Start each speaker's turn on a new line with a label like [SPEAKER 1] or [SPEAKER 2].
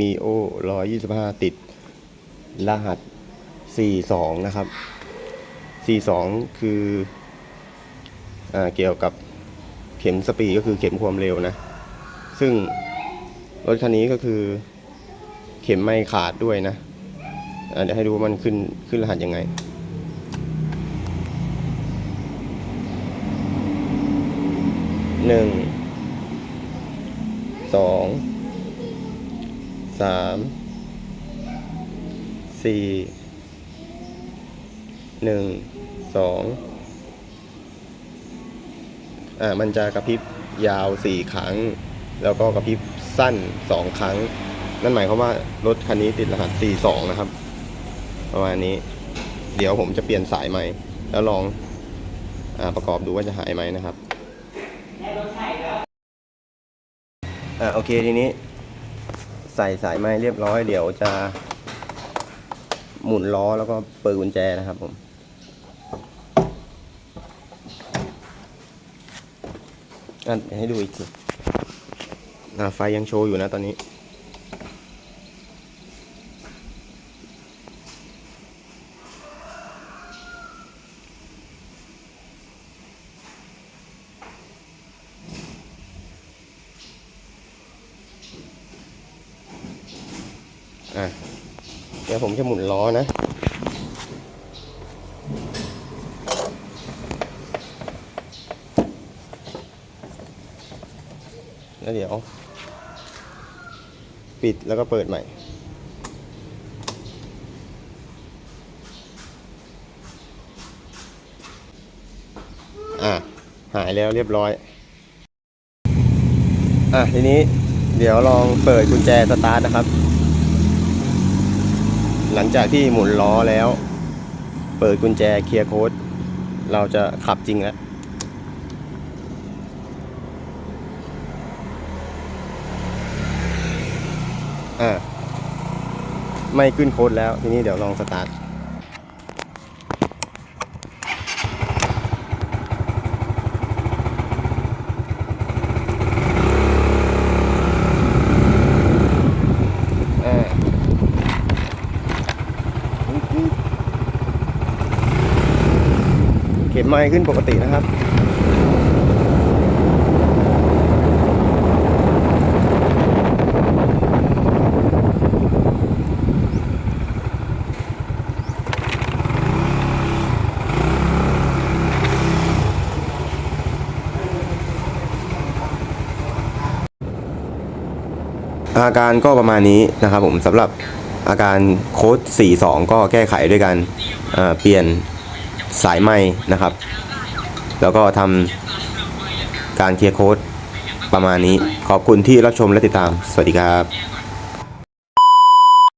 [SPEAKER 1] มีโอร้อยยี่สิบห้าติดรหัสสี่สองนะครับสี่สองคืออ่าเกี่ยวกับเข็มสปีก็คือเข็มความเร็วนะ ซึ่งรถคันนี้ก็คือเข็มไม่ขาดด้วยนะเดี๋ยวให้ดูมันขึ้นขึ้นรหัสยังไงหนึ่งสอง สามสี่หนึ่งสองอ่ามันจะกระพริบยาวสี่ครั้ง แล้วก็กระพริบสั้นสองครั้ง นั่นหมายความว่ารถคันนี้ติดรหัสสี่สองนะครับ ประมาณนี้ เดี๋ยวผมจะเปลี่ยนสายใหม่ แล้วลองอาประกอบดูว่าจะหายไหมนะครับอ่าโอเคทีนี้ ใส่สายไม้เรียบร้อย เดี๋ยวจะหมุนล้อแล้วก็เปิดกุญแจนะครับผมอันให้ดูอีกทีไฟยังโชว์อยู่นะตอนนี้ อะเดี๋ยวผมจะหมุนล้อนะแล้วเดี๋ยว ปิดแล้วก็เปิดใหม่ อะ หายแล้วเรียบร้อย อะ ทีนี้เดี๋ยวลองเปิดกุญแจสตาร์ทนะครับ หลังจากที่หมุนล้อแล้ว เปิดกุญแจเคลียร์โค้ดเราจะขับจริงแล้วอ่าไม่ขึ้นโค้ดแล้ว ทีนี้เดี๋ยวลองสตาร์ท เข็มไม้ขึ้นปกตินะครับอาการก็ประมาณนี้นะครับผมสำหรับอาการโค้ด 42 ก็แก้ไขด้วยกันเปลี่ยน สายไหมนะครับ แล้วก็ทำการเคลียร์โค้ดประมาณนี้ ขอบคุณที่รับชมและติดตาม สวัสดีครับ